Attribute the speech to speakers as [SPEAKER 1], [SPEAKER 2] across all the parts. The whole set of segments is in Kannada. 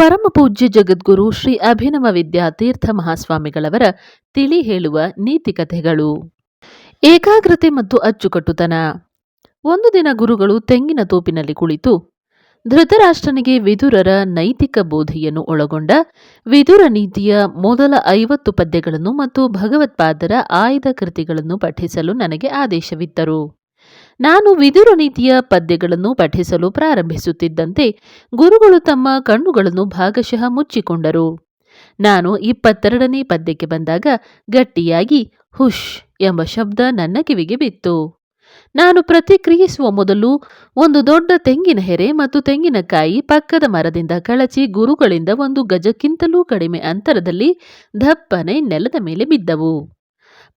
[SPEAKER 1] ಪರಮ ಪೂಜ್ಯ ಜಗದ್ಗುರು ಶ್ರೀ ಅಭಿನವ ವಿದ್ಯಾತೀರ್ಥ ಮಹಾಸ್ವಾಮಿಗಳವರ ತಿಳಿ ಹೇಳುವ ನೀತಿ ಕಥೆಗಳು. ಏಕಾಗ್ರತೆ ಮತ್ತು ಅಚ್ಚುಕಟ್ಟುತನ. ಒಂದು ದಿನ ಗುರುಗಳು ತೆಂಗಿನ ತೋಪಿನಲ್ಲಿ ಕುಳಿತು ಧೃತರಾಷ್ಟ್ರನಿಗೆ ವಿದುರರ ನೈತಿಕ ಬೋಧೆಯನ್ನು ಒಳಗೊಂಡ ವಿದುರ ನೀತಿಯ ಮೊದಲ ಐವತ್ತು ಪದ್ಯಗಳನ್ನು ಮತ್ತು ಭಗವತ್ಪಾದರ ಆಯ್ದ ಕೃತಿಗಳನ್ನು ಪಠಿಸಲು ನನಗೆ ಆದೇಶವಿತ್ತರು. ನಾನು ವಿದುರ ನೀತಿಯ ಪದ್ಯಗಳನ್ನು ಪಠಿಸಲು ಪ್ರಾರಂಭಿಸುತ್ತಿದ್ದಂತೆ ಗುರುಗಳು ತಮ್ಮ ಕಣ್ಣುಗಳನ್ನು ಭಾಗಶಃ ಮುಚ್ಚಿಕೊಂಡರು. ನಾನು ಇಪ್ಪತ್ತೆರಡನೇ ಪದ್ಯಕ್ಕೆ ಬಂದಾಗ ಗಟ್ಟಿಯಾಗಿ ಹುಷ್ ಎಂಬ ಶಬ್ದ ನನ್ನ ಕಿವಿಗೆ ಬಿತ್ತು. ನಾನು ಪ್ರತಿಕ್ರಿಯಿಸುವ ಮೊದಲು ಒಂದು ದೊಡ್ಡ ತೆಂಗಿನ ಹೆರೆ ಮತ್ತು ತೆಂಗಿನಕಾಯಿ ಪಕ್ಕದ ಮರದಿಂದ ಕಳಚಿ ಗುರುಗಳಿಂದ ಒಂದು ಗಜಕ್ಕಿಂತಲೂ ಕಡಿಮೆ ಅಂತರದಲ್ಲಿ ದಪ್ಪನೆ ನೆಲದ ಮೇಲೆ ಬಿದ್ದವು.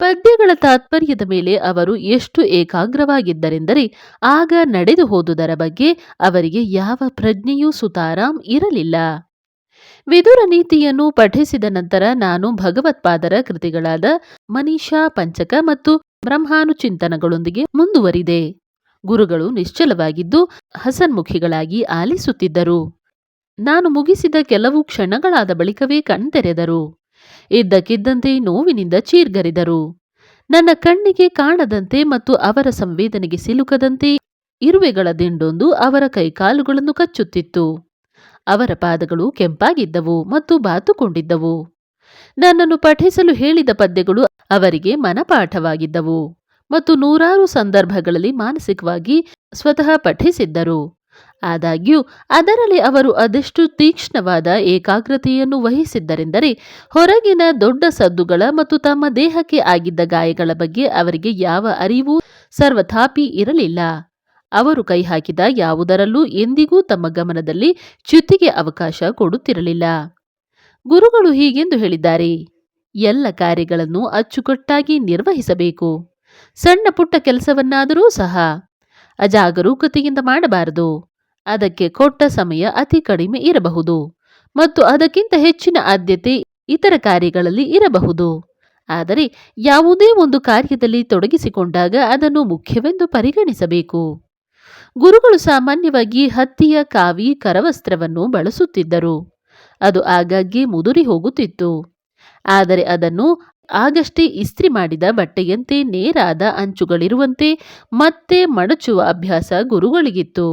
[SPEAKER 1] ಪದ್ಯಗಳ ತಾತ್ಪರ್ಯದ ಮೇಲೆ ಅವರು ಎಷ್ಟು ಏಕಾಗ್ರವಾಗಿದ್ದರೆಂದರೆ ಆಗ ನಡೆದು ಹೋದುದರ ಬಗ್ಗೆ ಅವರಿಗೆ ಯಾವ ಪ್ರಜ್ಞೆಯೂ ಸುತಾರಾಂ ಇರಲಿಲ್ಲ. ವಿದುರ ನೀತಿಯನ್ನು ಪಠಿಸಿದ ನಂತರ ನಾನು ಭಗವತ್ಪಾದರ ಕೃತಿಗಳಾದ ಮನೀಷಾ ಪಂಚಕ ಮತ್ತು ಬ್ರಹ್ಮಾನುಚಿಂತನಗಳೊಂದಿಗೆ ಮುಂದುವರಿದೆ. ಗುರುಗಳು ನಿಶ್ಚಲವಾಗಿದ್ದು ಹಸನ್ಮುಖಿಗಳಾಗಿ ಆಲಿಸುತ್ತಿದ್ದರು. ನಾನು ಮುಗಿಸಿದ ಕೆಲವು ಕ್ಷಣಗಳಾದ ಬಳಿಕವೇ ಕಣ್ತೆರೆದರು. ಇದ್ದಕ್ಕಿದ್ದಂತೆ ನೋವಿನಿಂದ ಚೀರ್ಗರಿದರು. ನನ್ನ ಕಣ್ಣಿಗೆ ಕಾಣದಂತೆ ಮತ್ತು ಅವರ ಸಂವೇದನೆಗೆ ಸಿಲುಕದಂತೆ ಇರುವೆಗಳ ದಿಂಡೊಂದು ಅವರ ಕೈಕಾಲುಗಳನ್ನು ಕಚ್ಚುತ್ತಿತ್ತು. ಅವರ ಪಾದಗಳು ಕೆಂಪಾಗಿದ್ದವು ಮತ್ತು ಬಾತುಕೊಂಡಿದ್ದವು. ನನ್ನನ್ನು ಪಠಿಸಲು ಹೇಳಿದ ಪದ್ಯಗಳು ಅವರಿಗೆ ಮನಪಾಠವಾಗಿದ್ದವು ಮತ್ತು ನೂರಾರು ಸಂದರ್ಭಗಳಲ್ಲಿ ಮಾನಸಿಕವಾಗಿ ಸ್ವತಃ ಪಠಿಸಿದ್ದರು. ಆದಾಗ್ಯೂ, ಅದರಲ್ಲಿ ಅವರು ಅದೆಷ್ಟು ತೀಕ್ಷ್ಣವಾದ ಏಕಾಗ್ರತೆಯನ್ನು ವಹಿಸಿದ್ದರೆಂದರೆ, ಹೊರಗಿನ ದೊಡ್ಡ ಸದ್ದುಗಳ ಮತ್ತು ತಮ್ಮ ದೇಹಕ್ಕೆ ಆಗಿದ್ದ ಗಾಯಗಳ ಬಗ್ಗೆ ಅವರಿಗೆ ಯಾವ ಅರಿವು ಸರ್ವಥಾಪಿ ಇರಲಿಲ್ಲ. ಅವರು ಕೈ ಹಾಕಿದ ಯಾವುದರಲ್ಲೂ ಎಂದಿಗೂ ತಮ್ಮ ಗಮನದಲ್ಲಿ ಚ್ಯುತಿಗೆ ಅವಕಾಶ ಕೊಡುತ್ತಿರಲಿಲ್ಲ. ಗುರುಗಳು ಹೀಗೆಂದು ಹೇಳಿದ್ದಾರೆ, ಎಲ್ಲ ಕಾರ್ಯಗಳನ್ನು ಅಚ್ಚುಕಟ್ಟಾಗಿ ನಿರ್ವಹಿಸಬೇಕು. ಸಣ್ಣ ಪುಟ್ಟ ಕೆಲಸವನ್ನಾದರೂ ಸಹ ಅಜಾಗರೂಕತೆಯಿಂದ ಮಾಡಬಾರದು. ಅದಕ್ಕೆ ಕೊಟ್ಟ ಸಮಯ ಅತಿ ಕಡಿಮೆ ಇರಬಹುದು ಮತ್ತು ಅದಕ್ಕಿಂತ ಹೆಚ್ಚಿನ ಆದ್ಯತೆ ಇತರ ಕಾರ್ಯಗಳಲ್ಲಿ ಇರಬಹುದು. ಆದರೆ ಯಾವುದೇ ಒಂದು ಕಾರ್ಯದಲ್ಲಿ ತೊಡಗಿಸಿಕೊಂಡಾಗ ಅದನ್ನು ಮುಖ್ಯವೆಂದು ಪರಿಗಣಿಸಬೇಕು. ಗುರುಗಳು ಸಾಮಾನ್ಯವಾಗಿ ಹತ್ತಿಯ ಕಾವಿ ಕರವಸ್ತ್ರವನ್ನು ಬಳಸುತ್ತಿದ್ದರು. ಅದು ಆಗಾಗ್ಗೆ ಮುದುರಿ ಹೋಗುತ್ತಿತ್ತು. ಆದರೆ ಅದನ್ನು ಆಗಷ್ಟೇ ಇಸ್ತ್ರಿ ಮಾಡಿದ ಬಟ್ಟೆಯಂತೆ ನೇರಾದ ಅಂಚುಗಳಿರುವಂತೆ ಮತ್ತೆ ಮಡಚುವ ಅಭ್ಯಾಸ ಗುರುಗಳಿಗಿತ್ತು.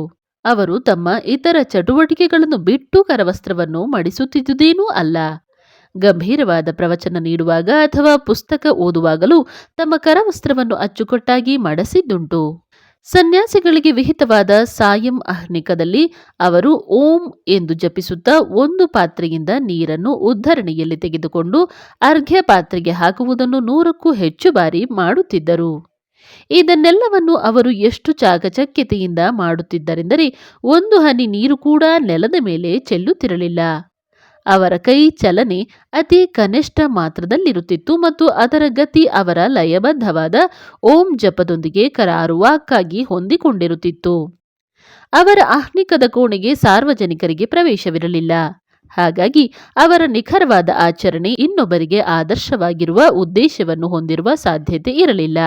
[SPEAKER 1] ಅವರು ತಮ್ಮ ಇತರ ಚಟುವಟಿಕೆಗಳನ್ನು ಬಿಟ್ಟು ಕರವಸ್ತ್ರವನ್ನು ಮಡಿಸುತ್ತಿದ್ದುದೇನೂ ಅಲ್ಲ. ಗಂಭೀರವಾದ ಪ್ರವಚನ ನೀಡುವಾಗ ಅಥವಾ ಪುಸ್ತಕ ಓದುವಾಗಲೂ ತಮ್ಮ ಕರವಸ್ತ್ರವನ್ನು ಅಚ್ಚುಕಟ್ಟಾಗಿ ಮಡಸಿದ್ದುಂಟು. ಸನ್ಯಾಸಿಗಳಿಗೆ ವಿಹಿತವಾದ ಸಾಯಂ ಅಹ್ನಿಕದಲ್ಲಿ ಅವರು ಓಂ ಎಂದು ಜಪಿಸುತ್ತಾ ಒಂದು ಪಾತ್ರೆಯಿಂದ ನೀರನ್ನು ಉದ್ಧರಣೆಯಲ್ಲಿ ತೆಗೆದುಕೊಂಡು ಅರ್ಘ್ಯ ಪಾತ್ರೆಗೆ ಹಾಕುವುದನ್ನು ನೂರಕ್ಕೂ ಹೆಚ್ಚು ಬಾರಿ ಮಾಡುತ್ತಿದ್ದರು. ಇದನ್ನೆಲ್ಲವನ್ನು ಅವರು ಎಷ್ಟು ಚಾಕಚಕ್ಯತೆಯಿಂದ ಮಾಡುತ್ತಿದ್ದರೆಂದರೆ ಒಂದು ಹನಿ ನೀರು ಕೂಡ ನೆಲದ ಮೇಲೆ ಚೆಲ್ಲುತ್ತಿರಲಿಲ್ಲ. ಅವರ ಕೈ ಚಲನೆ ಅತಿ ಕನಿಷ್ಠ ಮಾತ್ರದಲ್ಲಿರುತ್ತಿತ್ತು ಮತ್ತು ಅದರ ಗತಿ ಅವರ ಲಯಬದ್ಧವಾದ ಓಂ ಜಪದೊಂದಿಗೆ ಕರಾರುವಾಕ್ಕಾಗಿ ಹೊಂದಿಕೊಂಡಿರುತ್ತಿತ್ತು. ಅವರ ಆಹ್ನಿಕದ ಕೋಣೆಗೆ ಸಾರ್ವಜನಿಕರಿಗೆ ಪ್ರವೇಶವಿರಲಿಲ್ಲ. ಹಾಗಾಗಿ ಅವರ ನಿಖರವಾದ ಆಚರಣೆ ಇನ್ನೊಬ್ಬರಿಗೆ ಆದರ್ಶವಾಗಿರುವ ಉದ್ದೇಶವನ್ನು ಹೊಂದಿರುವ ಸಾಧ್ಯತೆ ಇರಲಿಲ್ಲ.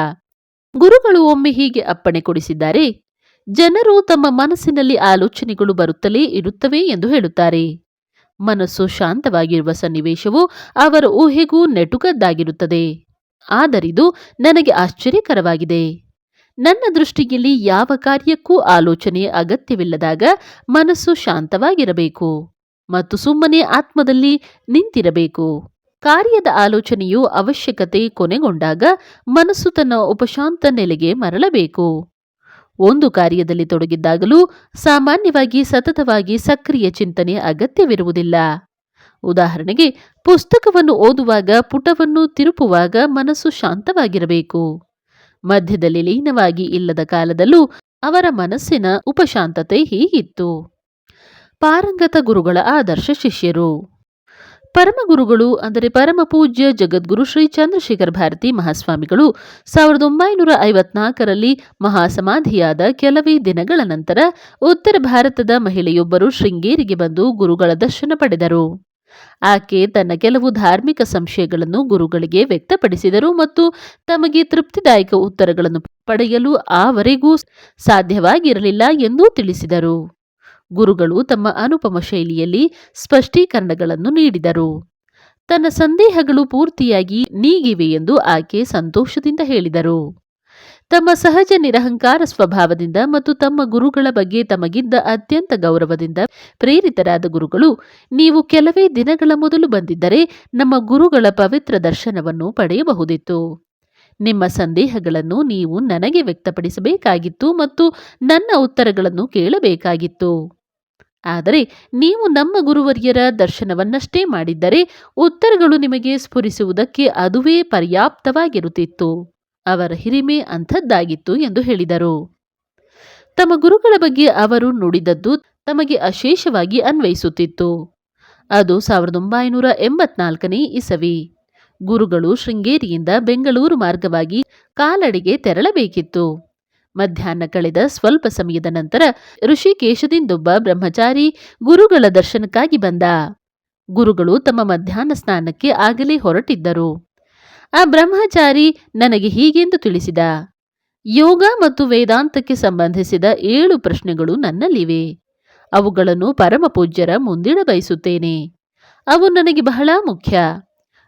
[SPEAKER 1] ಗುರುಗಳು ಒಮ್ಮೆ ಹೀಗೆ ಅಪ್ಪಣೆ ಕೊಡಿಸಿದ್ದಾರೆ, ಜನರು ತಮ್ಮ ಮನಸ್ಸಿನಲ್ಲಿ ಆಲೋಚನೆಗಳು ಬರುತ್ತಲೇ ಇರುತ್ತವೆ ಎಂದು ಹೇಳುತ್ತಾರೆ. ಮನಸ್ಸು ಶಾಂತವಾಗಿರುವ ಸನ್ನಿವೇಶವು ಅವರ ಊಹೆಗೂ ನೆಟುಕದ್ದಾಗಿರುತ್ತದೆ. ಆದರಿದು ನನಗೆ ಆಶ್ಚರ್ಯಕರವಾಗಿದೆ. ನನ್ನ ದೃಷ್ಟಿಯಲ್ಲಿ ಯಾವ ಕಾರ್ಯಕ್ಕೂ ಆಲೋಚನೆ ಅಗತ್ಯವಿಲ್ಲದಾಗ ಮನಸ್ಸು ಶಾಂತವಾಗಿರಬೇಕು ಮತ್ತು ಸುಮ್ಮನೆ ಆತ್ಮದಲ್ಲಿ ನಿಂತಿರಬೇಕು. ಕಾರ್ಯದ ಆಲೋಚನೆಯು ಅವಶ್ಯಕತೆ ಕೊನೆಗೊಂಡಾಗ ಮನಸ್ಸು ತನ್ನ ಉಪಶಾಂತ ನೆಲೆಗೆ ಮರಳಬೇಕು. ಒಂದು ಕಾರ್ಯದಲ್ಲಿ ತೊಡಗಿದ್ದಾಗಲೂ ಸಾಮಾನ್ಯವಾಗಿ ಸತತವಾಗಿ ಸಕ್ರಿಯ ಚಿಂತನೆ ಅಗತ್ಯವಿರುವುದಿಲ್ಲ. ಉದಾಹರಣೆಗೆ, ಪುಸ್ತಕವನ್ನು ಓದುವಾಗ ಪುಟವನ್ನು ತಿರುಪುವಾಗ ಮನಸ್ಸು ಶಾಂತವಾಗಿರಬೇಕು. ಮಧ್ಯದಲ್ಲಿ ಲೀನವಾಗಿ ಇಲ್ಲದ ಕಾಲದಲ್ಲೂ ಅವರ ಮನಸ್ಸಿನ ಉಪಶಾಂತತೆ ಹೀಗಿತ್ತು. ಪಾರಂಗತ ಗುರುಗಳ ಆದರ್ಶ ಶಿಷ್ಯರು ಪರಮಗುರುಗಳು, ಅಂದರೆ ಪರಮ ಪೂಜ್ಯ ಜಗದ್ಗುರು ಶ್ರೀ ಚಂದ್ರಶೇಖರ ಭಾರತಿ ಮಹಾಸ್ವಾಮಿಗಳು, ಸಾವಿರದ ಒಂಬೈನೂರ ಐವತ್ನಾಲ್ಕರಲ್ಲಿ ಮಹಾಸಮಾಧಿಯಾದ ಕೆಲವೇ ದಿನಗಳ ನಂತರ ಉತ್ತರ ಭಾರತದ ಮಹಿಳೆಯೊಬ್ಬರು ಶೃಂಗೇರಿಗೆ ಬಂದು ಗುರುಗಳ ದರ್ಶನ ಪಡೆದರು. ಆಕೆ ತನ್ನ ಕೆಲವು ಧಾರ್ಮಿಕ ಸಂಶಯಗಳನ್ನು ಗುರುಗಳಿಗೆ ವ್ಯಕ್ತಪಡಿಸಿದರು ಮತ್ತು ತಮಗೆ ತೃಪ್ತಿದಾಯಕ ಉತ್ತರಗಳನ್ನು ಪಡೆಯಲು ಆವರೆಗೂ ಸಾಧ್ಯವಾಗಿರಲಿಲ್ಲ ಎಂದು ತಿಳಿಸಿದರು. ಗುರುಗಳು ತಮ್ಮ ಅನುಪಮ ಶೈಲಿಯಲ್ಲಿ ಸ್ಪಷ್ಟೀಕರಣಗಳನ್ನು ನೀಡಿದರು. ತನ್ನ ಸಂದೇಹಗಳು ಪೂರ್ತಿಯಾಗಿ ನೀಗಿವೆ ಎಂದು ಆಕೆ ಸಂತೋಷದಿಂದ ಹೇಳಿದರು. ತಮ್ಮ ಸಹಜ ನಿರಹಂಕಾರ ಸ್ವಭಾವದಿಂದ ಮತ್ತು ತಮ್ಮ ಗುರುಗಳ ಬಗ್ಗೆ ತಮಗಿದ್ದ ಅತ್ಯಂತ ಗೌರವದಿಂದ ಪ್ರೇರಿತರಾದ ಗುರುಗಳು, ನೀವು ಕೆಲವೇ ದಿನಗಳ ಮೊದಲು ಬಂದಿದ್ದರೆ ನಮ್ಮ ಗುರುಗಳ ಪವಿತ್ರ ದರ್ಶನವನ್ನು ಪಡೆಯಬಹುದಿತ್ತು. ನಿಮ್ಮ ಸಂದೇಹಗಳನ್ನು ನೀವು ನನಗೆ ವ್ಯಕ್ತಪಡಿಸಬೇಕಾಗಿತ್ತು ಮತ್ತು ನನ್ನ ಉತ್ತರಗಳನ್ನು ಕೇಳಬೇಕಾಗಿತ್ತು. ಆದರೆ ನೀವು ನಮ್ಮ ಗುರುವರ್ಯರ ದರ್ಶನವನ್ನಷ್ಟೇ ಮಾಡಿದ್ದರೆ ಉತ್ತರಗಳು ನಿಮಗೆ ಸ್ಫುರಿಸುವುದಕ್ಕೆ ಅದುವೇ ಪರ್ಯಾಪ್ತವಾಗಿರುತ್ತಿತ್ತು. ಅವರ ಹಿರಿಮೆ ಅಂಥದ್ದಾಗಿತ್ತು ಎಂದು ಹೇಳಿದರು. ತಮ್ಮ ಗುರುಗಳ ಬಗ್ಗೆ ಅವರು ನುಡಿದದ್ದು ತಮಗೆ ಅಶೇಷವಾಗಿ ಅನ್ವಯಿಸುತ್ತಿತ್ತು. ಅದು ಸಾವಿರದ ಒಂಬೈನೂರ ಎಂಬತ್ನಾಲ್ಕನೇ ಇಸವಿ. ಗುರುಗಳು ಶೃಂಗೇರಿಯಿಂದ ಬೆಂಗಳೂರು ಮಾರ್ಗವಾಗಿ ಕಾಲಡಿಗೆ ತೆರಳಬೇಕಿತ್ತು. ಮಧ್ಯಾಹ್ನ ಕಳೆದ ಸ್ವಲ್ಪ ಸಮಯದ ನಂತರ ಋಷಿಕೇಶದಿಂದೊಬ್ಬ ಬ್ರಹ್ಮಚಾರಿ ಗುರುಗಳ ದರ್ಶನಕ್ಕಾಗಿ ಬಂದ. ಗುರುಗಳು ತಮ್ಮ ಮಧ್ಯಾಹ್ನ ಸ್ನಾನಕ್ಕೆ ಆಗಲೇ ಹೊರಟಿದ್ದರು. ಆ ಬ್ರಹ್ಮಚಾರಿ ನನಗೆ ಹೀಗೆಂದು ತಿಳಿಸಿದ, ಯೋಗ ಮತ್ತು ವೇದಾಂತಕ್ಕೆ ಸಂಬಂಧಿಸಿದ ಏಳು ಪ್ರಶ್ನೆಗಳು ನನ್ನಲ್ಲಿವೆ. ಅವುಗಳನ್ನು ಪರಮಪೂಜ್ಯರ ಮುಂದಿಡ ಬಯಸುತ್ತೇನೆ. ಅವು ನನಗೆ ಬಹಳ ಮುಖ್ಯ.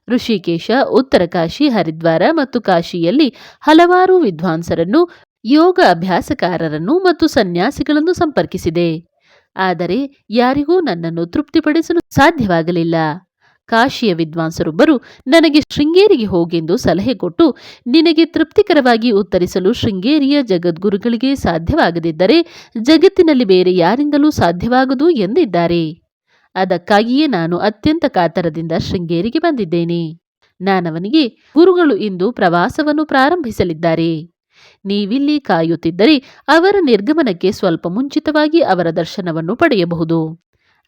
[SPEAKER 1] ಋಷಿಕೇಶ ಉತ್ತರ ಕಾಶಿ ಹರಿದ್ವಾರ ಮತ್ತು ಕಾಶಿಯಲ್ಲಿ ಹಲವಾರು ವಿದ್ವಾಂಸರನ್ನು ಯೋಗ ಅಭ್ಯಾಸಕಾರರನ್ನು ಮತ್ತು ಸನ್ಯಾಸಿಗಳನ್ನು ಸಂಪರ್ಕಿಸಿದೆ. ಆದರೆ ಯಾರಿಗೂ ನನ್ನನ್ನು ತೃಪ್ತಿಪಡಿಸಲು ಸಾಧ್ಯವಾಗಲಿಲ್ಲ. ಕಾಶಿಯ ವಿದ್ವಾಂಸರೊಬ್ಬರು ನನಗೆ ಶೃಂಗೇರಿಗೆ ಹೋಗೆಂದು ಸಲಹೆ ಕೊಟ್ಟು ನಿನಗೆ ತೃಪ್ತಿಕರವಾಗಿ ಉತ್ತರಿಸಲು ಶೃಂಗೇರಿಯ ಜಗದ್ಗುರುಗಳಿಗೆ ಸಾಧ್ಯವಾಗದಿದ್ದರೆ ಜಗತ್ತಿನಲ್ಲಿ ಬೇರೆ ಯಾರಿಂದಲೂ ಸಾಧ್ಯವಾಗದು ಎಂದಿದ್ದಾರೆ. ಅದಕ್ಕಾಗಿಯೇ ನಾನು ಅತ್ಯಂತ ಕಾತರದಿಂದ ಶೃಂಗೇರಿಗೆ ಬಂದಿದ್ದೇನೆ. ನಾನವನಿಗೆ ಗುರುಗಳು ಇಂದು ಪ್ರವಾಸವನ್ನು ಪ್ರಾರಂಭಿಸಲಿದ್ದಾರೆ. ನೀವಿಲ್ಲಿ ಕಾಯುತ್ತಿದ್ದರೆ ಅವರ ನಿರ್ಗಮನಕ್ಕೆ ಸ್ವಲ್ಪ ಮುಂಚಿತವಾಗಿ ಅವರ ದರ್ಶನವನ್ನು ಪಡೆಯಬಹುದು.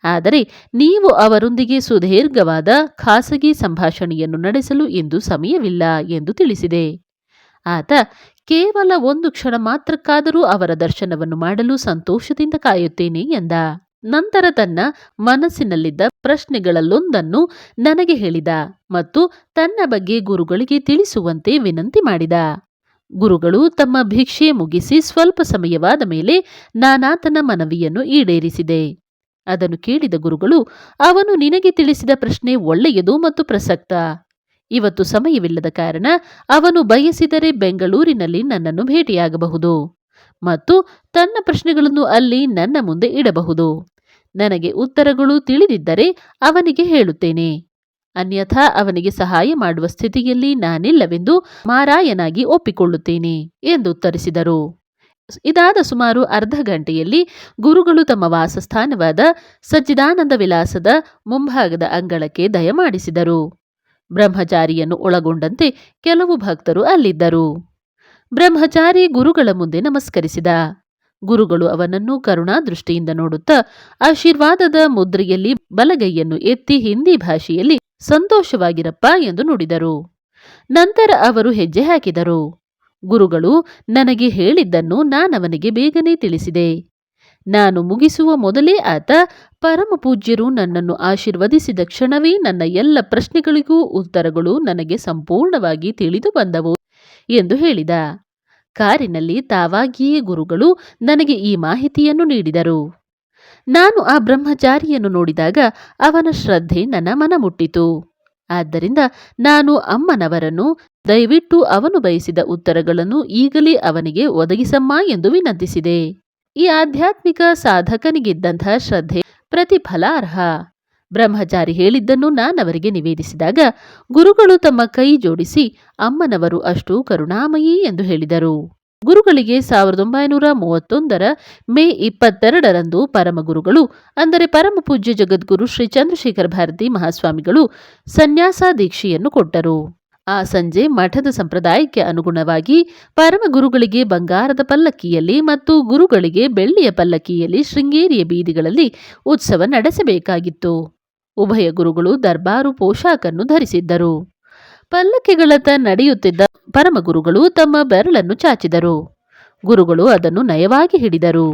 [SPEAKER 1] ಆದರೆ ನೀವು ಅವರೊಂದಿಗೆ ಸುದೀರ್ಘವಾದ ಖಾಸಗಿ ಸಂಭಾಷಣೆಯನ್ನು ನಡೆಸಲು ಇಂದು ಸಮಯವಿಲ್ಲ ಎಂದು ತಿಳಿಸಿದೆ. ಆತ ಕೇವಲ ಒಂದು ಕ್ಷಣ ಮಾತ್ರಕ್ಕಾದರೂ ಅವರ ದರ್ಶನವನ್ನು ಮಾಡಲು ಸಂತೋಷದಿಂದ ಕಾಯುತ್ತೇನೆ ಎಂದ. ನಂತರ ತನ್ನ ಮನಸ್ಸಿನಲ್ಲಿದ್ದ ಪ್ರಶ್ನೆಗಳಲ್ಲೊಂದನ್ನು ನನಗೆ ಹೇಳಿದ ಮತ್ತು ತನ್ನ ಬಗ್ಗೆ ಗುರುಗಳಿಗೆ ತಿಳಿಸುವಂತೆ ವಿನಂತಿ ಮಾಡಿದ. ಗುರುಗಳು ತಮ್ಮ ಭಿಕ್ಷೆ ಮುಗಿಸಿ ಸ್ವಲ್ಪ ಸಮಯವಾದ ಮೇಲೆ ನಾನಾತನ ಮನವಿಯನ್ನು ಈಡೇರಿಸಿದೆ. ಅದನ್ನು ಕೇಳಿದ ಗುರುಗಳು, ಅವನು ನಿನಗೆ ತಿಳಿಸಿದ ಪ್ರಶ್ನೆ ಒಳ್ಳೆಯದು ಮತ್ತು ಪ್ರಸಕ್ತ. ಇವತ್ತು ಸಮಯವಿಲ್ಲದ ಕಾರಣ ಅವನು ಬಯಸಿದರೆ ಬೆಂಗಳೂರಿನಲ್ಲಿ ನನ್ನನ್ನು ಭೇಟಿಯಾಗಬಹುದು ಮತ್ತು ತನ್ನ ಪ್ರಶ್ನೆಗಳನ್ನು ಅಲ್ಲಿ ನನ್ನ ಮುಂದೆ ಇಡಬಹುದು. ನನಗೆ ಉತ್ತರಗಳು ತಿಳಿದಿದ್ದರೆ ಅವನಿಗೆ ಹೇಳುತ್ತೇನೆ. ಅನ್ಯಥಾ ಅವನಿಗೆ ಸಹಾಯ ಮಾಡುವ ಸ್ಥಿತಿಯಲ್ಲಿ ನಾನಿಲ್ಲವೆಂದು ಮಾರಾಯನಾಗಿ ಒಪ್ಪಿಕೊಳ್ಳುತ್ತೇನೆ ಎಂದು ಉತ್ತರಿಸಿದರು. ಇದಾದ ಸುಮಾರು ಅರ್ಧ ಗಂಟೆಯಲ್ಲಿ ಗುರುಗಳು ತಮ್ಮ ವಾಸಸ್ಥಾನವಾದ ಸಜ್ಜಿದಾನಂದ ವಿಲಾಸದ ಮುಂಭಾಗದ ಅಂಗಳಕ್ಕೆ ದಯಮಾಡಿಸಿದರು ಬ್ರಹ್ಮಚಾರಿಯನ್ನು ಒಳಗೊಂಡಂತೆ ಕೆಲವು ಭಕ್ತರು ಅಲ್ಲಿದ್ದರು. ಬ್ರಹ್ಮಚಾರಿ ಗುರುಗಳ ಮುಂದೆ ನಮಸ್ಕರಿಸಿದ. ಗುರುಗಳು ಅವನನ್ನು ಕರುಣಾ ದೃಷ್ಟಿಯಿಂದ ನೋಡುತ್ತಾ ಆಶೀರ್ವಾದದ ಮುದ್ರೆಯಲ್ಲಿ ಬಲಗೈಯನ್ನು ಎತ್ತಿ ಹಿಂದಿ ಭಾಷೆಯಲ್ಲಿ ಸಂತೋಷವಾಗಿರಪ್ಪ ಎಂದು ನುಡಿದರು. ನಂತರ ಅವರು ಹೆಜ್ಜೆ ಹಾಕಿದರು. ಗುರುಗಳು, ನನಗೆ ಹೇಳಿದ್ದನ್ನು ನಾನವನಿಗೆ ಬೇಗನೆ ತಿಳಿಸಿದೆ. ನಾನು ಮುಗಿಸುವ ಮೊದಲೇ ಆತ ಪರಮಪೂಜ್ಯರು ನನ್ನನ್ನು ಆಶೀರ್ವದಿಸಿದ ಕ್ಷಣವೇ ನನ್ನ ಎಲ್ಲ ಪ್ರಶ್ನೆಗಳಿಗೂ ಉತ್ತರಗಳು ನನಗೆ ಸಂಪೂರ್ಣವಾಗಿ ತಿಳಿದು ಬಂದವು ಎಂದು ಹೇಳಿದ. ಕಾರಿನಲ್ಲಿ ತಾವಾಗಿಯೇ ಗುರುಗಳು ನನಗೆ ಈ ಮಾಹಿತಿಯನ್ನು ನೀಡಿದರು. ನಾನು ಆ ಬ್ರಹ್ಮಚಾರಿಯನ್ನು ನೋಡಿದಾಗ ಅವನ ಶ್ರದ್ಧೆ ನನ್ನ ಮನ ಮುಟ್ಟಿತು ಆದ್ದರಿಂದ ನಾನು ಅಮ್ಮನವರನ್ನು, ದಯವಿಟ್ಟು ಅವನು ಬಯಸಿದ ಉತ್ತರಗಳನ್ನು ಈಗಲೇ ಅವನಿಗೆ ಒದಗಿಸಮ್ಮ ಎಂದು ವಿನಂತಿಸಿದೆ. ಈ ಆಧ್ಯಾತ್ಮಿಕ ಸಾಧಕನಿಗಿದ್ದಂತಹ ಶ್ರದ್ಧೆ ಪ್ರತಿಫಲಾರ್ಹ. ಬ್ರಹ್ಮಚಾರಿ ಹೇಳಿದ್ದನ್ನು ನಾನವರಿಗೆ ನಿವೇದಿಸಿದಾಗ ಗುರುಗಳು ತಮ್ಮ ಕೈ ಜೋಡಿಸಿ ಅಮ್ಮನವರು ಅಷ್ಟು ಕರುಣಾಮಯಿ ಎಂದು ಹೇಳಿದರು. ಗುರುಗಳಿಗೆ ಸಾವಿರದ ಒಂಬೈನೂರ ಮೂವತ್ತೊಂದರ ಮೇ ಇಪ್ಪತ್ತೆರಡರಂದು ಪರಮಗುರುಗಳು, ಅಂದರೆ ಪರಮ ಪೂಜ್ಯ ಜಗದ್ಗುರು ಶ್ರೀ ಚಂದ್ರಶೇಖರ ಭಾರತಿ ಮಹಾಸ್ವಾಮಿಗಳು ಸನ್ಯಾಸ ದೀಕ್ಷೆಯನ್ನು ಕೊಟ್ಟರು. ಆ ಸಂಜೆ ಮಠದ ಸಂಪ್ರದಾಯಕ್ಕೆ ಅನುಗುಣವಾಗಿ ಪರಮಗುರುಗಳಿಗೆ ಬಂಗಾರದ ಪಲ್ಲಕ್ಕಿಯಲ್ಲಿ ಮತ್ತು ಗುರುಗಳಿಗೆ ಬೆಳ್ಳಿಯ ಪಲ್ಲಕ್ಕಿಯಲ್ಲಿ ಶೃಂಗೇರಿಯ ಬೀದಿಗಳಲ್ಲಿ ಉತ್ಸವ ನಡೆಸಬೇಕಾಗಿತ್ತು. ಉಭಯ ಗುರುಗಳು ದರ್ಬಾರು ಪೋಷಾಕನ್ನು ಧರಿಸಿದ್ದರು. ಪಲ್ಲಕ್ಕಿಗಳತ್ತ ನಡೆಯುತ್ತಿದ್ದ ಪರಮಗುರುಗಳು ತಮ್ಮ ಬೆರಳನ್ನು ಚಾಚಿದರು. ಗುರುಗಳು ಅದನ್ನು ನಯವಾಗಿ ಹಿಡಿದರು.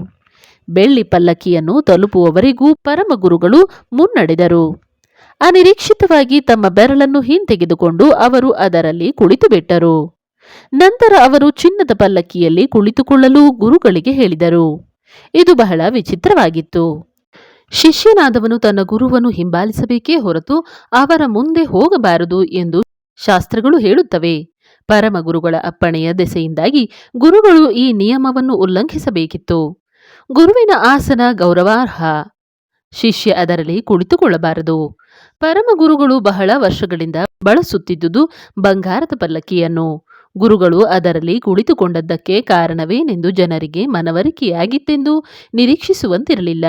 [SPEAKER 1] ಬೆಳ್ಳಿ ಪಲ್ಲಕ್ಕಿಯನ್ನು ತಲುಪುವವರೆಗೂ ಪರಮಗುರುಗಳು ಮುನ್ನಡೆದರು. ಅನಿರೀಕ್ಷಿತವಾಗಿ ತಮ್ಮ ಬೆರಳನ್ನು ಹಿಂತೆಗೆದುಕೊಂಡು ಅವರು ಅದರಲ್ಲಿ ಕುಳಿತುಬಿಟ್ಟರು. ನಂತರ ಅವರು ಚಿನ್ನದ ಪಲ್ಲಕ್ಕಿಯಲ್ಲಿ ಕುಳಿತುಕೊಳ್ಳಲು ಗುರುಗಳಿಗೆ ಹೇಳಿದರು. ಇದು ಬಹಳ ವಿಚಿತ್ರವಾಗಿತ್ತು. ಶಿಷ್ಯನಾದವನು ತನ್ನ ಗುರುವನ್ನು ಹಿಂಬಾಲಿಸಬೇಕೇ ಹೊರತು ಅವರ ಮುಂದೆ ಹೋಗಬಾರದು ಎಂದು ಶಾಸ್ತ್ರಗಳು ಹೇಳುತ್ತವೆ. ಪರಮ ಗುರುಗಳ ಅಪ್ಪಣೆಯ ದೆಸೆಯಿಂದಾಗಿ ಗುರುಗಳು ಈ ನಿಯಮವನ್ನು ಉಲ್ಲಂಘಿಸಬೇಕಿತ್ತು. ಗುರುವಿನ ಆಸನ ಗೌರವಾರ್ಹ. ಶಿಷ್ಯ ಅದರಲ್ಲಿ ಕುಳಿತುಕೊಳ್ಳಬಾರದು. ಪರಮ ಗುರುಗಳು ಬಹಳ ವರ್ಷಗಳಿಂದ ಬಳಸುತ್ತಿದ್ದುದು ಬಂಗಾರದ ಪಲ್ಲಕ್ಕಿಯನ್ನು. ಗುರುಗಳು ಅದರಲ್ಲಿ ಕುಳಿತುಕೊಂಡದ್ದಕ್ಕೆ ಕಾರಣವೇನೆಂದು ಜನರಿಗೆ ಮನವರಿಕೆಯಾಗಿತ್ತೆಂದು ನಿರೀಕ್ಷಿಸುವಂತಿರಲಿಲ್ಲ.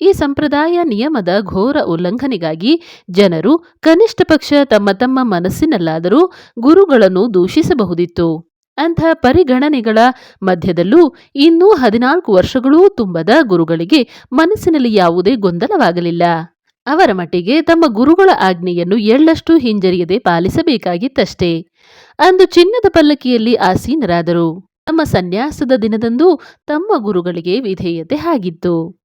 [SPEAKER 1] ಈ ಸಂಪ್ರದಾಯ ನಿಯಮದ ಘೋರ ಉಲ್ಲಂಘನೆಗಾಗಿ ಜನರು ಕನಿಷ್ಠ ಪಕ್ಷ ತಮ್ಮ ತಮ್ಮ ಮನಸ್ಸಿನಲ್ಲಾದರೂ ಗುರುಗಳನ್ನು ದೂಷಿಸಬಹುದಿತ್ತು. ಅಂಥ ಪರಿಗಣನೆಗಳ ಮಧ್ಯದಲ್ಲೂ ಇನ್ನೂ ಹದಿನಾಲ್ಕು ವರ್ಷಗಳೂ ತುಂಬದ ಗುರುಗಳಿಗೆ ಮನಸ್ಸಿನಲ್ಲಿ ಯಾವುದೇ ಗೊಂದಲವಾಗಲಿಲ್ಲ. ಅವರ ಮಟ್ಟಿಗೆ ತಮ್ಮ ಗುರುಗಳ ಆಜ್ಞೆಯನ್ನು ಎಳ್ಳಷ್ಟು ಹಿಂಜರಿಯದೆ ಪಾಲಿಸಬೇಕಾಗಿತ್ತಷ್ಟೇ. ಅಂದು ಚಿನ್ನದ ಪಲ್ಲಕ್ಕಿಯಲ್ಲಿ ಆಸೀನರಾದರು. ತಮ್ಮ ಸನ್ಯಾಸದ ದಿನದಂದು ತಮ್ಮ ಗುರುಗಳಿಗೆ ವಿಧೇಯತೆ ಆಗಿತ್ತು.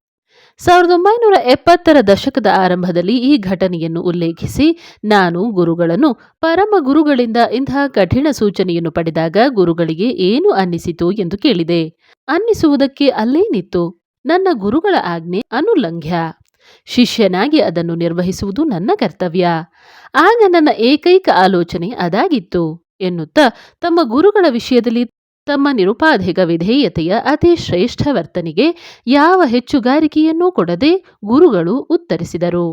[SPEAKER 1] ಸಾವಿರದ ಒಂಬೈನೂರ ಎಪ್ಪತ್ತರ ದಶಕದ ಆರಂಭದಲ್ಲಿ ಈ ಘಟನೆಯನ್ನು ಉಲ್ಲೇಖಿಸಿ, ನಾನು ಗುರುಗಳನ್ನು ಪರಮ ಗುರುಗಳಿಂದ ಇಂತಹ ಕಠಿಣ ಸೂಚನೆಯನ್ನು ಪಡೆದಾಗ ಗುರುಗಳಿಗೆ ಏನು ಅನ್ನಿಸಿತು ಎಂದು ಕೇಳಿದೆ. ಅನ್ನಿಸುವುದಕ್ಕೆ ಅಲ್ಲೇನಿತ್ತು ನನ್ನ ಗುರುಗಳ ಆಜ್ಞೆ ಅನುಲಂಘ್ಯ. ಶಿಷ್ಯನಾಗಿ ಅದನ್ನು ನಿರ್ವಹಿಸುವುದು ನನ್ನ ಕರ್ತವ್ಯ. ಆಗ ನನ್ನ ಏಕೈಕ ಆಲೋಚನೆ ಅದಾಗಿತ್ತು ಎನ್ನುತ್ತಾ ತಮ್ಮ ಗುರುಗಳ ವಿಷಯದಲ್ಲಿ ತಮ್ಮ ನಿರುಪಾಧಿಕ ವಿಧೇಯತೆಯ ಅತಿ ಶ್ರೇಷ್ಠ ವರ್ತನೆಗೆ ಯಾವ ಹೆಚ್ಚುಗಾರಿಕೆಯನ್ನೂ ಕೊಡದೆ ಗುರುಗಳು ಉತ್ತರಿಸಿದರು.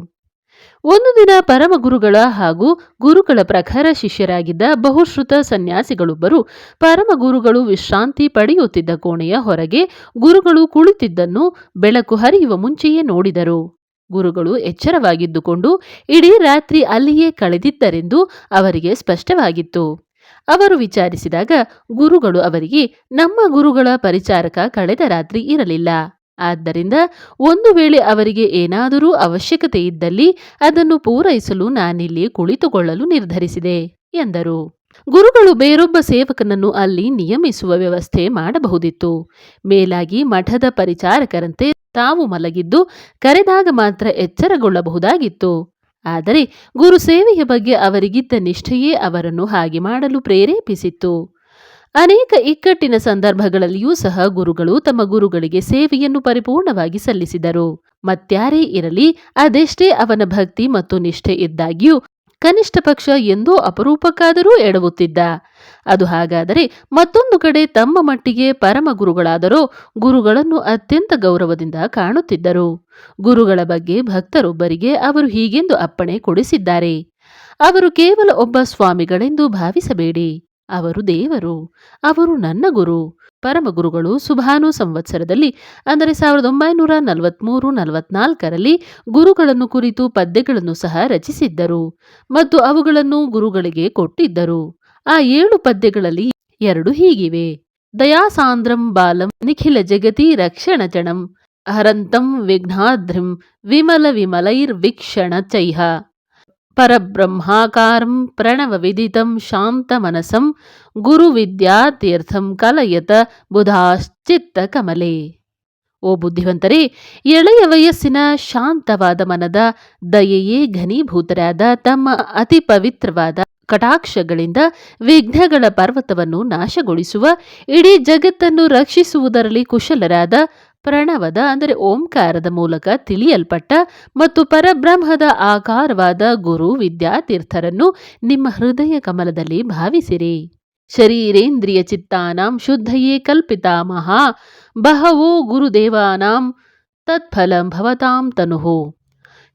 [SPEAKER 1] ಒಂದು ದಿನ ಪರಮಗುರುಗಳ ಹಾಗೂ ಗುರುಗಳ ಪ್ರಖರ ಶಿಷ್ಯರಾಗಿದ್ದ ಬಹುಶ್ರುತ ಸನ್ಯಾಸಿಗಳೊಬ್ಬರು ಪರಮಗುರುಗಳು ವಿಶ್ರಾಂತಿ ಪಡೆಯುತ್ತಿದ್ದ ಕೋಣೆಯ ಹೊರಗೆ ಗುರುಗಳು ಕುಳಿತಿದ್ದನ್ನು ಬೆಳಕು ಹರಿಯುವ ಮುಂಚೆಯೇ ನೋಡಿದರು. ಗುರುಗಳು ಎಚ್ಚರವಾಗಿದ್ದುಕೊಂಡು ಇಡೀ ರಾತ್ರಿ ಅಲ್ಲಿಯೇ ಕಳೆದಿದ್ದರೆಂದು ಅವರಿಗೆ ಸ್ಪಷ್ಟವಾಗಿತ್ತು. ಅವರು ವಿಚಾರಿಸಿದಾಗ ಗುರುಗಳು ಅವರಿಗೆ, ನಮ್ಮ ಗುರುಗಳ ಪರಿಚಾರಕ ಕಳೆದ ರಾತ್ರಿ ಇರಲಿಲ್ಲ. ಆದ್ದರಿಂದ ಒಂದು ವೇಳೆ ಅವರಿಗೆ ಏನಾದರೂ ಅವಶ್ಯಕತೆ ಇದ್ದಲ್ಲಿ ಅದನ್ನು ಪೂರೈಸಲು ನಾನಿಲ್ಲಿ ಕುಳಿತುಕೊಳ್ಳಲು ನಿರ್ಧರಿಸಿದೆ, ಎಂದರು. ಗುರುಗಳು ಬೇರೊಬ್ಬ ಸೇವಕನನ್ನು ಅಲ್ಲಿ ನಿಯಮಿಸುವ ವ್ಯವಸ್ಥೆ ಮಾಡಬಹುದಿತ್ತು. ಮೇಲಾಗಿ ಮಠದ ಪರಿಚಾರಕರಂತೆ ತಾವು ಮಲಗಿದ್ದು, ಕರೆದಾಗ ಮಾತ್ರ ಎಚ್ಚರಗೊಳ್ಳಬಹುದಾಗಿತ್ತು. ಆದರೆ ಗುರು ಸೇವೆಯ ಬಗ್ಗೆ ಅವರಿಗಿದ್ದ ನಿಷ್ಠೆಯೇ ಅವರನ್ನು ಹಾಗೆ ಮಾಡಲು ಪ್ರೇರೇಪಿಸಿತ್ತು. ಅನೇಕ ಇಕ್ಕಟ್ಟಿನ ಸಂದರ್ಭಗಳಲ್ಲಿಯೂ ಸಹ ಗುರುಗಳು ತಮ್ಮ ಗುರುಗಳಿಗೆ ಸೇವೆಯನ್ನು ಪರಿಪೂರ್ಣವಾಗಿ ಸಲ್ಲಿಸಿದರು. ಮತ್ಯಾರೇ ಇರಲಿ, ಅದೆಷ್ಟೇ ಅವನ ಭಕ್ತಿ ಮತ್ತು ನಿಷ್ಠೆ ಇದ್ದಾಗ್ಯೂ ಕನಿಷ್ಠ ಪಕ್ಷ ಎಂದೋ ಅಪರೂಪಕ್ಕಾದರೂ ಎಡವುತ್ತಿದ್ದ. ಅದು ಹಾಗಾದರೆ ಮತ್ತೊಂದು ಕಡೆ ತಮ್ಮ ಮಟ್ಟಿಗೆ ಪರಮ ಗುರುಗಳಾದರೂ ಗುರುಗಳನ್ನು ಅತ್ಯಂತ ಗೌರವದಿಂದ ಕಾಣುತ್ತಿದ್ದರು. ಗುರುಗಳ ಬಗ್ಗೆ ಭಕ್ತರೊಬ್ಬರಿಗೆ ಅವರು ಹೀಗೆಂದು ಅಪ್ಪಣೆ ಕೊಡಿಸಿದ್ದಾರೆ. ಅವರು ಕೇವಲ ಒಬ್ಬ ಸ್ವಾಮಿಗಳೆಂದು ಭಾವಿಸಬೇಡಿ. ಅವರು ದೇವರು, ಅವರು ನನ್ನ ಗುರು. ಪರಮ ಗುರುಗಳು ಸುಭಾನು ಸಂವತ್ಸರದಲ್ಲಿ, ಅಂದರೆ ಸಾವಿರದ ಒಂಬೈನೂರ ನಲವತ್ಮೂರು, ನಲವತ್ನಾಲ್ಕರಲ್ಲಿ ಗುರುಗಳನ್ನು ಕುರಿತು ಪದ್ಯಗಳನ್ನು ಸಹ ರಚಿಸಿದ್ದರು ಮತ್ತು ಅವುಗಳನ್ನು ಗುರುಗಳಿಗೆ ಕೊಟ್ಟಿದ್ದರು. ಆ ಏಳು ಪದ್ಯಗಳಲ್ಲಿ ಎರಡು ಹೀಗಿವೆ. ದಯಾಸಾಂದ್ರಂ ಬಾಲಂ ನಿಖಿಲ ಜಗತಿ ರಕ್ಷಣ ಜಣಂ ಹರಂತಂ ವಿಘ್ನಾದ್ರಿಂ ವಿಮಲ ವಿಮಲೈರ್ವಿಕ್ಷಣ ಚೈಹ. ಪರಬ್ರಹ್ಮಾಕಾರಂ ಪ್ರಣವ ಶಾಂತ ಶಾಂತಮನಸಂ ಗುರು ವಿದ್ಯಾತೀರ್ಥಂ ಕಲಯತ ಬುಧಾಶ್ಚಿತ್ತ ಕಮಲೆ. ಓ ಬುದ್ಧಿವಂತರೇ, ಎಳೆಯ ವಯಸ್ಸಿನ ಶಾಂತವಾದ ಮನದ ದಯೆಯೇ ಘನೀಭೂತರಾದ ತಮ್ಮ ಅತಿ ಪವಿತ್ರವಾದ ಕಟಾಕ್ಷಗಳಿಂದ ವಿಘ್ನಗಳ ಪರ್ವತವನ್ನು ನಾಶಗೊಳಿಸುವ, ಇಡೀ ಜಗತ್ತನ್ನು ರಕ್ಷಿಸುವುದರಲ್ಲಿ ಕುಶಲರಾದ ಪ್ರಣವದ, ಅಂದರೆ ಓಂಕಾರದ ಮೂಲಕ ತಿಳಿಯಲ್ಪಟ್ಟ ಮತ್ತು ಪರಬ್ರಹ್ಮದ ಆಕಾರವಾದ ಗುರು ವಿದ್ಯಾತೀರ್ಥರನ್ನು ನಿಮ್ಮ ಹೃದಯ ಕಮಲದಲ್ಲಿ ಭಾವಿಸಿರಿ. ಶರೀರೇಂದ್ರಿಯ ಚಿತ್ತಾನಾಂ ಶುದ್ಧಯೇ ಕಲ್ಪಿತಾಮಹ, ಬಹವೋ ಗುರುದೇವಾನಾಂ ತತ್ಫಲಂ ಭವತಾಂ ತನುಹು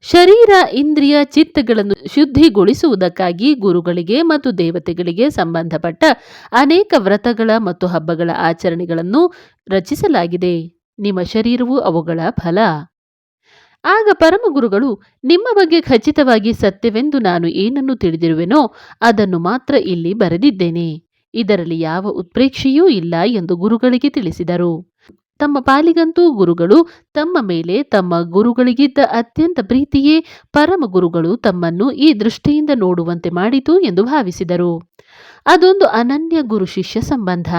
[SPEAKER 1] ಶರೀರ ಇಂದ್ರಿಯ ಚಿತ್ತಗಳನ್ನು ಶುದ್ಧಿಗೊಳಿಸುವುದಕ್ಕಾಗಿ ಗುರುಗಳಿಗೆ ಮತ್ತು ದೇವತೆಗಳಿಗೆ ಸಂಬಂಧಪಟ್ಟ ಅನೇಕ ವ್ರತಗಳ ಮತ್ತು ಹಬ್ಬಗಳ ಆಚರಣೆಗಳನ್ನು ರಚಿಸಲಾಗಿದೆ. ನಿಮ್ಮ ಶರೀರವು ಅವುಗಳ ಫಲ. ಆಗ ಪರಮಗುರುಗಳು, ನಿಮ್ಮ ಬಗ್ಗೆ ಖಚಿತವಾಗಿ ಸತ್ಯವೆಂದು ನಾನು ಏನನ್ನು ತಿಳಿದಿರುವೆನೋ, ಅದನ್ನು ಮಾತ್ರ ಇಲ್ಲಿ ಬರೆದಿದ್ದೇನೆ. ಇದರಲ್ಲಿ ಯಾವ ಉತ್ಪ್ರೇಕ್ಷೆಯೂ ಇಲ್ಲ ಎಂದು ಗುರುಗಳಿಗೆ ತಿಳಿಸಿದರು. ತಮ್ಮ ಪಾಲಿಗಂತೂ ಗುರುಗಳು, ತಮ್ಮ ಮೇಲೆ ತಮ್ಮ ಗುರುಗಳಿಗಿದ್ದ ಅತ್ಯಂತ ಪ್ರೀತಿಯೇ ಪರಮ ಗುರುಗಳು ತಮ್ಮನ್ನು ಈ ದೃಷ್ಟಿಯಿಂದ ನೋಡುವಂತೆ ಮಾಡಿತು ಎಂದು ಭಾವಿಸಿದರು. ಅದೊಂದು ಅನನ್ಯ ಗುರು ಶಿಷ್ಯ ಸಂಬಂಧ.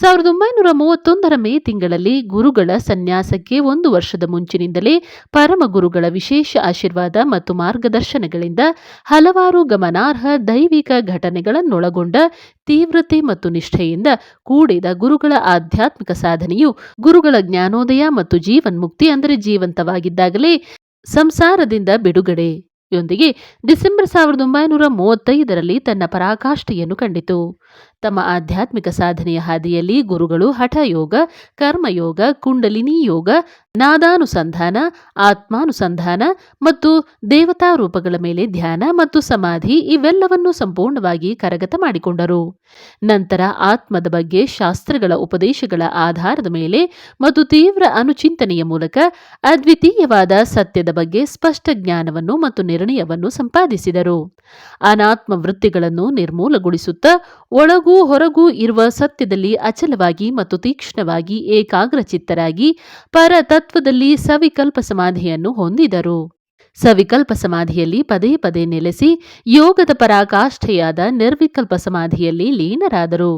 [SPEAKER 1] ಸಾವಿರದ ಒಂಬೈನೂರ ಮೂವತ್ತೊಂದರ ಮೇ ತಿಂಗಳಲ್ಲಿ ಗುರುಗಳ ಸನ್ಯಾಸಕ್ಕೆ ಒಂದು ವರ್ಷದ ಮುಂಚಿನಿಂದಲೇ ಪರಮ ಗುರುಗಳ ವಿಶೇಷ ಆಶೀರ್ವಾದ ಮತ್ತು ಮಾರ್ಗದರ್ಶನಗಳಿಂದ ಹಲವಾರು ಗಮನಾರ್ಹ ದೈವಿಕ ಘಟನೆಗಳನ್ನೊಳಗೊಂಡ ತೀವ್ರತೆ ಮತ್ತು ನಿಷ್ಠೆಯಿಂದ ಕೂಡಿದ ಗುರುಗಳ ಆಧ್ಯಾತ್ಮಿಕ ಸಾಧನೆಯು ಗುರುಗಳ ಜ್ಞಾನೋದಯ ಮತ್ತು ಜೀವನ್ಮುಕ್ತಿ ಅಂದರೆ ಜೀವಂತವಾಗಿದ್ದಾಗಲೇ ಸಂಸಾರದಿಂದ ಬಿಡುಗಡೆ ಯೊಂದಿಗೆ ಡಿಸೆಂಬರ್ ಸಾವಿರದ ಒಂಬೈನೂರ ಮೂವತ್ತೈದರಲ್ಲಿ ತನ್ನ ಪರಾಕಾಷ್ಠೆಯನ್ನು ಕಂಡಿತು. ತಮ್ಮ ಆಧ್ಯಾತ್ಮಿಕ ಸಾಧನೆಯ ಹಾದಿಯಲ್ಲಿ ಗುರುಗಳು ಹಠಯೋಗ, ಕರ್ಮಯೋಗ, ಕುಂಡಲಿನಿ ಯೋಗ, ನಾದಾನುಸಂಧಾನ, ಆತ್ಮಾನುಸಂಧಾನ ಮತ್ತು ದೇವತಾ ರೂಪಗಳ ಮೇಲೆ ಧ್ಯಾನ ಮತ್ತು ಸಮಾಧಿ ಇವೆಲ್ಲವನ್ನು ಸಂಪೂರ್ಣವಾಗಿ ಕರಗತ ಮಾಡಿಕೊಂಡರು. ನಂತರ ಆತ್ಮದ ಬಗ್ಗೆ ಶಾಸ್ತ್ರಗಳ ಉಪದೇಶಗಳ ಆಧಾರದ ಮೇಲೆ ಮತ್ತು ತೀವ್ರ ಅನುಚಿಂತನೆಯ ಮೂಲಕ ಅದ್ವಿತೀಯವಾದ ಸತ್ಯದ ಬಗ್ಗೆ ಸ್ಪಷ್ಟ ಜ್ಞಾನವನ್ನು ಮತ್ತು ನಿರ್ಣಯವನ್ನು ಸಂಪಾದಿಸಿದರು. ಅನಾತ್ಮ ವೃತ್ತಿಗಳನ್ನು ನಿರ್ಮೂಲಗೊಳಿಸುತ್ತಾ ಒಳಗೂ ಹೊರಗೂ ಇರುವ ಸತ್ಯದಲ್ಲಿ ಅಚಲವಾಗಿ ಮತ್ತು ತೀಕ್ಷ್ಣವಾಗಿ ಏಕಾಗ್ರಚಿತ್ತರಾಗಿ ಪರತತ್ವದಲ್ಲಿ ಸವಿಕಲ್ಪ ಸಮಾಧಿಯನ್ನು ಹೊಂದಿದರು. ಸವಿಕಲ್ಪ ಸಮಾಧಿಯಲ್ಲಿ ಪದೇ ಪದೇ ನೆಲೆಸಿ ಯೋಗದ ಪರಾಕಾಷ್ಠೆಯಾದ ನಿರ್ವಿಕಲ್ಪ ಸಮಾಧಿಯಲ್ಲಿ ಲೀನರಾದರು.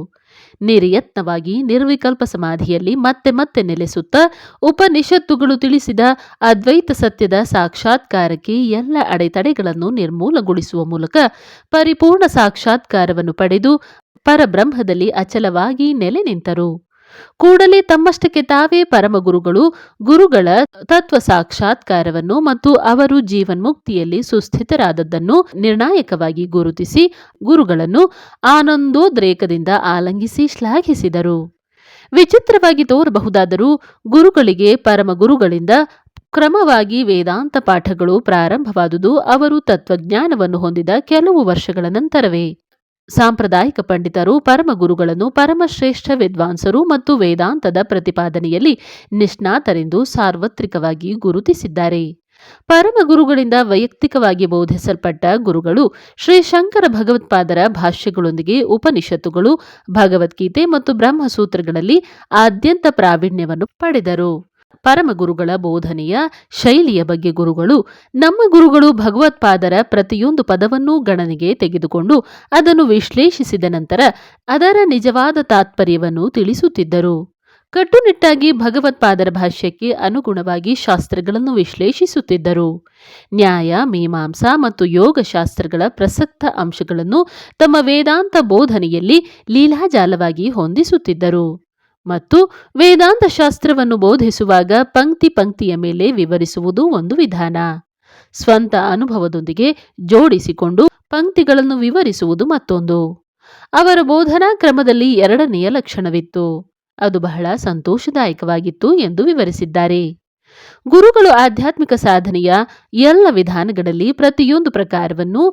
[SPEAKER 1] ನಿರ್ಯತ್ನವಾಗಿ ನಿರ್ವಿಕಲ್ಪ ಸಮಾಧಿಯಲ್ಲಿ ಮತ್ತೆ ಮತ್ತೆ ನೆಲೆಸುತ್ತಾ ಉಪನಿಷತ್ತುಗಳು ತಿಳಿಸಿದ ಅದ್ವೈತ ಸತ್ಯದ ಸಾಕ್ಷಾತ್ಕಾರಕ್ಕೆ ಎಲ್ಲ ಅಡೆತಡೆಗಳನ್ನು ನಿರ್ಮೂಲಗೊಳಿಸುವ ಮೂಲಕ ಪರಿಪೂರ್ಣ ಸಾಕ್ಷಾತ್ಕಾರವನ್ನು ಪಡೆದು ಪರಬ್ರಹ್ಮದಲ್ಲಿ ಅಚಲವಾಗಿ ನೆಲೆ ನಿಂತರು. ಕೂಡಲೇ ತಮ್ಮಷ್ಟಕ್ಕೆ ತಾವೇ ಪರಮಗುರುಗಳು ಗುರುಗಳ ತತ್ವ ಸಾಕ್ಷಾತ್ಕಾರವನ್ನು ಮತ್ತು ಅವರು ಜೀವನ್ಮುಕ್ತಿಯಲ್ಲಿ ಸುಸ್ಥಿತರಾದದ್ದನ್ನು ನಿರ್ಣಾಯಕವಾಗಿ ಗುರುತಿಸಿ ಗುರುಗಳನ್ನು ಆನಂದೋದ್ರೇಕದಿಂದ ಆಲಂಗಿಸಿ ಶ್ಲಾಘಿಸಿದರು. ವಿಚಿತ್ರವಾಗಿ ತೋರಬಹುದಾದರೂ ಗುರುಗಳಿಗೆ ಪರಮಗುರುಗಳಿಂದ ಕ್ರಮವಾಗಿ ವೇದಾಂತ ಪಾಠಗಳು ಪ್ರಾರಂಭವಾದುದು ಅವರು ತತ್ವಜ್ಞಾನವನ್ನು ಹೊಂದಿದ ಕೆಲವು ವರ್ಷಗಳ ನಂತರವೇ. ಸಾಂಪ್ರದಾಯಿಕ ಪಂಡಿತರು ಪರಮಗುರುಗಳನ್ನು ಪರಮಶ್ರೇಷ್ಠ ವಿದ್ವಾಂಸರು ಮತ್ತು ವೇದಾಂತದ ಪ್ರತಿಪಾದನೆಯಲ್ಲಿ ನಿಷ್ಣಾತರೆಂದು ಸಾರ್ವತ್ರಿಕವಾಗಿ ಗುರುತಿಸಿದ್ದಾರೆ. ಪರಮಗುರುಗಳಿಂದ ವೈಯಕ್ತಿಕವಾಗಿ ಬೋಧಿಸಲ್ಪಟ್ಟ ಗುರುಗಳು ಶ್ರೀ ಶಂಕರ ಭಗವತ್ಪಾದರ ಭಾಷ್ಯಗಳೊಂದಿಗೆ ಉಪನಿಷತ್ತುಗಳು, ಭಗವದ್ಗೀತೆ ಮತ್ತು ಬ್ರಹ್ಮಸೂತ್ರಗಳಲ್ಲಿ ಆದ್ಯಂತ ಪ್ರಾವೀಣ್ಯವನ್ನು ಪಡೆದರು. ಪರಮಗುರುಗಳ ಬೋಧನೆಯ ಶೈಲಿಯ ಬಗ್ಗೆ ಗುರುಗಳು, ನಮ್ಮ ಗುರುಗಳು ಭಗವತ್ಪಾದರ ಪ್ರತಿಯೊಂದು ಪದವನ್ನೂ ಗಣನೆಗೆ ತೆಗೆದುಕೊಂಡು ಅದನ್ನು ವಿಶ್ಲೇಷಿಸಿದ ನಂತರ ಅದರ ನಿಜವಾದ ತಾತ್ಪರ್ಯವನ್ನು ತಿಳಿಸುತ್ತಿದ್ದರು. ಕಟ್ಟುನಿಟ್ಟಾಗಿ ಭಗವತ್ಪಾದರ ಭಾಷ್ಯಕ್ಕೆ ಅನುಗುಣವಾಗಿ ಶಾಸ್ತ್ರಗಳನ್ನು ವಿಶ್ಲೇಷಿಸುತ್ತಿದ್ದರು. ನ್ಯಾಯ, ಮೀಮಾಂಸಾ ಮತ್ತು ಯೋಗಶಾಸ್ತ್ರಗಳ ಪ್ರಸಕ್ತ ಅಂಶಗಳನ್ನು ತಮ್ಮ ವೇದಾಂತ ಬೋಧನೆಯಲ್ಲಿ ಲೀಲಾಜಾಲವಾಗಿ ಹೊಂದಿಸುತ್ತಿದ್ದರು. ಮತ್ತು ವೇದಾಂತ ಶಾಸ್ತ್ರವನ್ನು ಬೋಧಿಸುವಾಗ ಪಂಕ್ತಿ ಪಂಕ್ತಿಯ ಮೇಲೆ ವಿವರಿಸುವುದು ಒಂದು ವಿಧಾನ. ಸ್ವಂತ ಅನುಭವದೊಂದಿಗೆ ಜೋಡಿಸಿಕೊಂಡು ಪಂಕ್ತಿಗಳನ್ನು ವಿವರಿಸುವುದು ಮತ್ತೊಂದು. ಅವರ ಬೋಧನಾ ಕ್ರಮದಲ್ಲಿ ಎರಡನೆಯ ಲಕ್ಷಣವಿತ್ತು. ಅದು ಬಹಳ ಸಂತೋಷದಾಯಕವಾಗಿತ್ತು ಎಂದು ವಿವರಿಸಿದ್ದಾರೆ. ಗುರುಗಳು ಆಧ್ಯಾತ್ಮಿಕ ಸಾಧನೆಯ ಎಲ್ಲ ವಿಧಾನಗಳಲ್ಲಿ ಪ್ರತಿಯೊಂದು ಪ್ರಕಾರವನ್ನು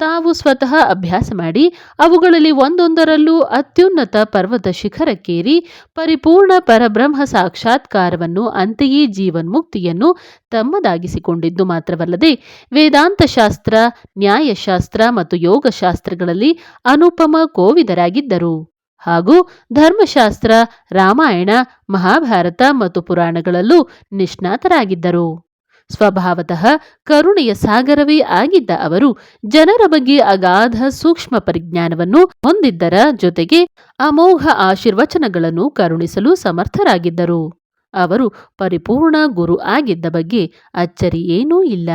[SPEAKER 1] ತಾವು ಸ್ವತಃ ಅಭ್ಯಾಸ ಮಾಡಿ ಅವುಗಳಲ್ಲಿ ಒಂದೊಂದರಲ್ಲೂ ಅತ್ಯುನ್ನತ ಪರ್ವತ ಶಿಖರಕ್ಕೇರಿ ಪರಿಪೂರ್ಣ ಪರಬ್ರಹ್ಮ ಸಾಕ್ಷಾತ್ಕಾರವನ್ನು ಅಂತೆಯೇ ಜೀವನ್ಮುಕ್ತಿಯನ್ನು ತಮ್ಮದಾಗಿಸಿಕೊಂಡಿದ್ದು ಮಾತ್ರವಲ್ಲದೆ ವೇದಾಂತ ಶಾಸ್ತ್ರ ನ್ಯಾಯಶಾಸ್ತ್ರ ಮತ್ತು ಯೋಗಶಾಸ್ತ್ರಗಳಲ್ಲಿ ಅನುಪಮ ಕೋವಿದರಾಗಿದ್ದರು. ಹಾಗೂ ಧರ್ಮಶಾಸ್ತ್ರ, ರಾಮಾಯಣ, ಮಹಾಭಾರತ ಮತ್ತು ಪುರಾಣಗಳಲ್ಲೂ ನಿಷ್ಣಾತರಾಗಿದ್ದರು. ಸ್ವಭಾವತಃ ಕರುಣೆಯ ಸಾಗರವೇ ಆಗಿದ್ದ ಅವರು ಜನರ ಬಗ್ಗೆ ಅಗಾಧ ಸೂಕ್ಷ್ಮ ಪರಿಜ್ಞಾನವನ್ನು ಹೊಂದಿದ್ದರ ಜೊತೆಗೆ ಅಮೋಘ ಆಶೀರ್ವಚನಗಳನ್ನು ಕರುಣಿಸಲು ಸಮರ್ಥರಾಗಿದ್ದರು. ಅವರು ಪರಿಪೂರ್ಣ ಗುರು ಆಗಿದ್ದ ಬಗ್ಗೆ ಅಚ್ಚರಿ ಏನೂ ಇಲ್ಲ.